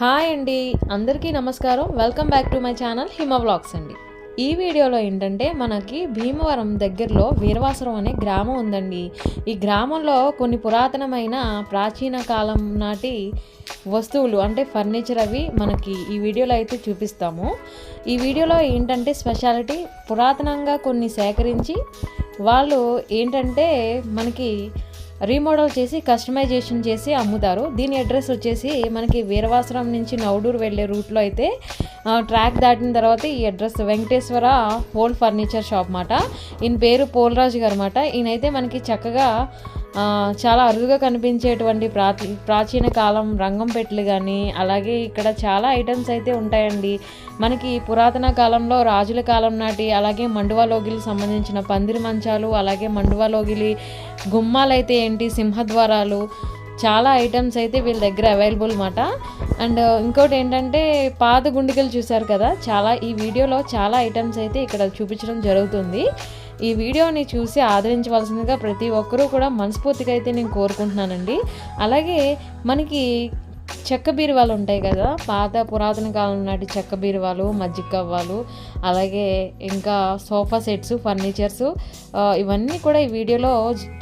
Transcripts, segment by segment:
Hi అండి. అందరికీ నమస్కారం. Welcome back to my channel Hima vlogs అండి. ఈ వీడియోలో ఏంటంటే మనకి భీమవరం దగ్గరలో వీరవాసరం అనే గ్రామం ఉందండి. ఈ గ్రామంలో కొన్ని పురాతనమైన ప్రాచీన కాలం నాటి వస్తువులు అంటే ఫర్నిచర్ అవి మనకి ఈ వీడియోలో అయితే చూపిస్తాము. ఈ వీడియోలో ఏంటంటే స్పెషాలిటీ పురాతనంగా కొన్ని సేకరించి వాళ్ళు ఏంటంటే మనకి రీమోడల్ చేసి కస్టమైజేషన్ చేసి అమ్ముతారు. దీని అడ్రస్ వచ్చేసి మనకి వీరవాసరం నుంచి నవడూరు వెళ్ళే రూట్లో అయితే ట్రాక్ దాటిన తర్వాత ఈ address Venkateswara old furniture shop మాట. ఈయన పేరు పోలరాజు గారు అన్నమాట ఈయనైతే మనకి చక్కగా చాలా అరుదుగా కనిపించేటువంటి ప్రాచీ ప్రాచీన కాలం రంగం పెట్లు కానీ అలాగే ఇక్కడ చాలా ఐటమ్స్ అయితే ఉంటాయండి. మనకి పురాతన కాలంలో రాజుల కాలం నాటి అలాగే మండువా లోగిలికి సంబంధించిన పందిరి మంచాలు అలాగే మండువా లోగిలి గుమ్మాలైతే ఏంటి సింహద్వారాలు చాలా ఐటమ్స్ అయితే వీళ్ళ దగ్గర అవైలబుల్ మాట. అండ్ ఇంకోటి ఏంటంటే పాత గుండికలు చూశారు కదా చాలా ఈ వీడియోలో చాలా ఐటమ్స్ అయితే ఇక్కడ చూపించడం జరుగుతుంది. ఈ వీడియోని చూసి ఆదరించవలసిందిగా ప్రతి ఒక్కరూ కూడా మనస్ఫూర్తిగా అయితే నేను కోరుకుంటున్నానండి. అలాగే మనకి చెక్క బీరువాలు ఉంటాయి కదా పాత పురాతన కాలం నాటి చెక్క బీరువాలు మజ్జిగ కవ్వాలు అలాగే ఇంకా సోఫా సెట్స్ ఫర్నిచర్స్ ఇవన్నీ కూడా ఈ వీడియోలో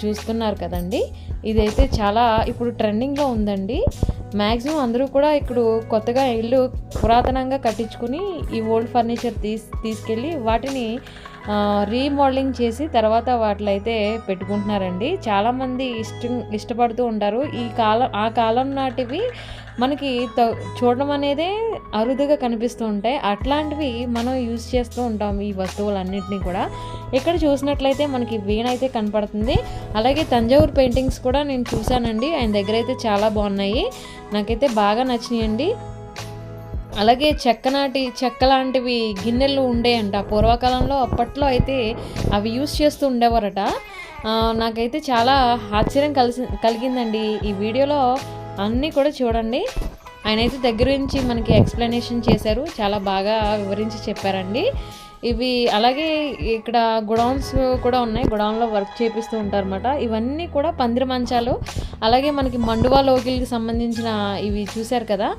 చూస్తున్నారు కదండి. ఇదైతే చాలా ఇప్పుడు ట్రెండింగ్లో ఉందండి. మ్యాక్సిమం అందరూ కూడా ఇప్పుడు కొత్తగా ఇల్లు పురాతనంగా కట్టించుకుని ఈ ఓల్డ్ ఫర్నిచర్ తీస్ తీసుకెళ్ళి వాటిని రీమోడలింగ్ చేసి తర్వాత వాటిలో అయితే పెట్టుకుంటున్నారండి. చాలామంది ఇష్టం ఇష్టపడుతూ ఉంటారు. ఈ కాలం ఆ కాలం నాటివి మనకి త- చూడడం అనేదే అరుదుగా కనిపిస్తూ ఉంటాయి. అట్లాంటివి మనం యూజ్ చేస్తూ ఉంటాం ఈ వస్తువులన్నింటినీ కూడా. ఇక్కడ చూసినట్లయితే మనకి వీణ అయితే కనపడుతుంది. అలాగే తంజావూరు పెయింటింగ్స్ కూడా నేను చూశానండి. ఆయన దగ్గర అయితే చాలా బాగున్నాయి. నాకైతే బాగా నచ్చినాయండి. అలాగే చెక్కనాటి చెక్క లాంటివి గిన్నెలు ఉండేయంట. పూర్వకాలంలో అప్పట్లో అయితే అవి యూస్ చేస్తూ ఉండేవారట. నాకైతే చాలా ఆశ్చర్యం కలిసి కలిగిందండి. ఈ వీడియోలో అన్నీ కూడా చూడండి. ఆయన అయితే దగ్గర నుంచి మనకి ఎక్స్ప్లెనేషన్ చేశారు. చాలా బాగా వివరించి చెప్పారండి. ఇవి అలాగే ఇక్కడ గుడౌన్స్ కూడా ఉన్నాయి. గుడౌన్లో వర్క్ చేపిస్తూ ఉంటారన్నమాట. ఇవన్నీ కూడా పందిరి మంచాలు. అలాగే మనకి మండువా లోకిల్కి సంబంధించిన ఇవి చూశారు కదా.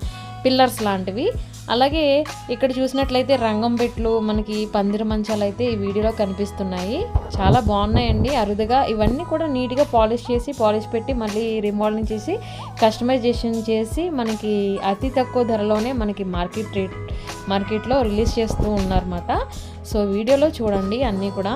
పిల్లర్స్ లాంటివి. అలాగే ఇక్కడ చూసినట్లయితే రంగం పెట్లు మనకి పందిరి మంచాలు అయితే ఈ వీడియోలో కనిపిస్తున్నాయి. చాలా బాగున్నాయండి. అరుదుగా ఇవన్నీ కూడా నీట్గా పాలిష్ చేసి పాలిష్ పెట్టి మళ్ళీ రిమోడలింగ్ చేసి కస్టమైజేషన్ చేసి మనకి అతి తక్కువ ధరలోనే మనకి మార్కెట్ రేట్ మార్కెట్లో రిలీజ్ చేస్తూ ఉన్నారన్నమాట. సో వీడియోలో చూడండి అన్నీ కూడా.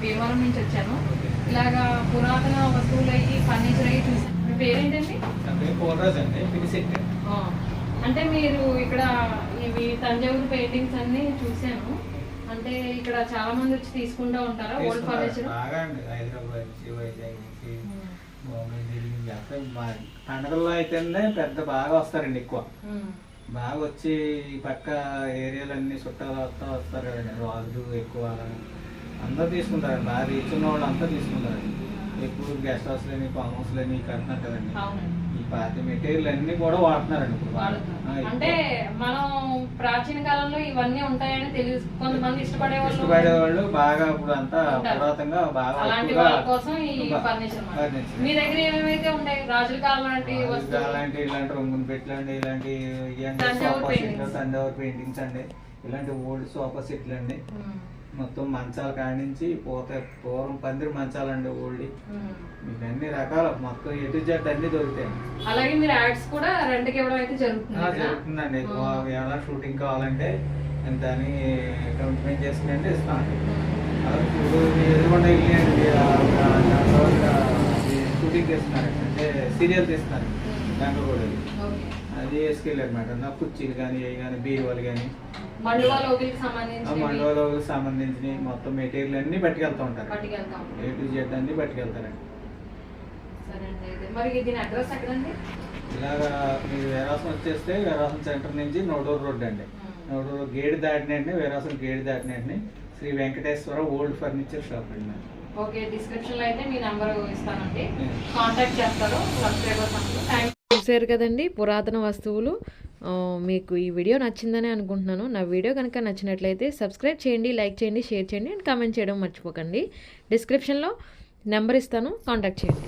భీమవరం నుంచి వచ్చాను. ఇలాగా పురాతన వస్తువులు అయ్యి ఫర్నిచర్ అయ్యి చూసాను మీ పేరేంటండి? అంటే మీరు ఇక్కడ ఇవి తంజావూరు పెయింటింగ్స్ అన్ని చూశాను. అంటే ఇక్కడ చాలా మంది వచ్చి తీసుకుంటూ ఉంటారా? ఓల్డ్ ఫర్నిచర్ పండగల్లో అయితేనే పెద్ద బాగా వస్తారండి ఎక్కువ. బాగా వచ్చి ఈ పక్క ఏరియాలన్నీ చుట్టాలు వస్తా వస్తారు కదండి రాజులు ఎక్కువ అందరూ తీసుకుంటారండి బాగా రీచ్ ఉన్న వాళ్ళు అంతా తీసుకుంటారండి. ఎక్కువ గెస్ట్ హౌస్లని ఫామ్ హౌస్లని కట్టినారు కదండి. ఈ పాత మెటీరియల్ అన్ని కూడా వాడుతున్నారండి ఇప్పుడు. అంటే మనం ప్రాచీన కాలంలో ఇవన్నీ ఉంటాయని తెలుసు కొంతమంది ఇష్టపడే ఇష్టపడే వాళ్ళు వాళ్ళు బాగా ఇప్పుడు అంతా ఉంటారు. పురాతంగా బాగా అలాంటి వాళ్ళ కోసం ఈ ఫర్నిచర్. మీ దగ్గర ఏమేమైతే ఉంటాయి? రాజుల కాలం లాంటి వస్తువులు? ఇలాంటి పెట్లండి ఇలాంటి పెయింటింగ్స్ అండి. ఇలాంటి ఓల్డ్ సోఫా సెట్లు అండి. మొత్తం మంచాల కాడి నుంచి పోత పూర్వం పందిరి మంచాలండి ఓల్డ్. మీకు అన్ని రకాల మొత్తం ఎటు జెడ్ అన్ని దొరుకుతాయి. అలాగే మీరు యాడ్స్ కూడా రెంట్కి ఇవ్వడం అయితే జరుగుతుంది ఆ, కదా? జరుగుతుందండి. ఆ. ఏమైనా షూటింగ్ కావాలంటే ఎంత అని కమిట్మెంట్ చేసుకుని ఇస్తాం. ఉమ్. అలాగే ఇప్పుడు ఎదురుకుండా ఇల్లు షూటింగ్ చేస్తున్నారు. అంటే సీరియల్ తీస్తున్నారు. దాంట్లో కూడా ఓకే. అది వేసుకెళ్ళారు అనమాట నా కుర్చీలు కానీ అవి కానీ బీరువాలు కానీ మండలంకి సంబంధించిన మొత్తం మెటీరియల్ అన్ని పట్టుకెళ్తూ ఉంటారు. ఏ టు జెడ్ అన్ని పట్టుకెళ్తారండి. ఇలాగా మీరు వేరాసం వచ్చేస్తే వేరాసం సెంటర్ నుంచి నోడూరు రోడ్ అండి. నోడూరు గేట్ దాటినండి వేరాసం gate దాటినండి Sri Venkateswara old furniture shop అండి ఓకే డిస్క్రిప్షన్లో అయితే మీ నంబర్ ఇస్తానండి. కాంటాక్ట్ చేస్తారు. సబ్స్క్రైబర్స్ అందరూ. చూసారు కదండి పురాతన వస్తువులు. మీకు ఈ వీడియో నచ్చిందని అనుకుంటున్నాను. నా వీడియో కనుక నచ్చినట్లయితే సబ్స్క్రైబ్ చేయండి లైక్ చేయండి షేర్ చేయండి అండ్ కామెంట్ చేయడం మర్చిపోకండి. డిస్క్రిప్షన్లో నెంబర్ ఇస్తాను కాంటాక్ట్ చేయండి.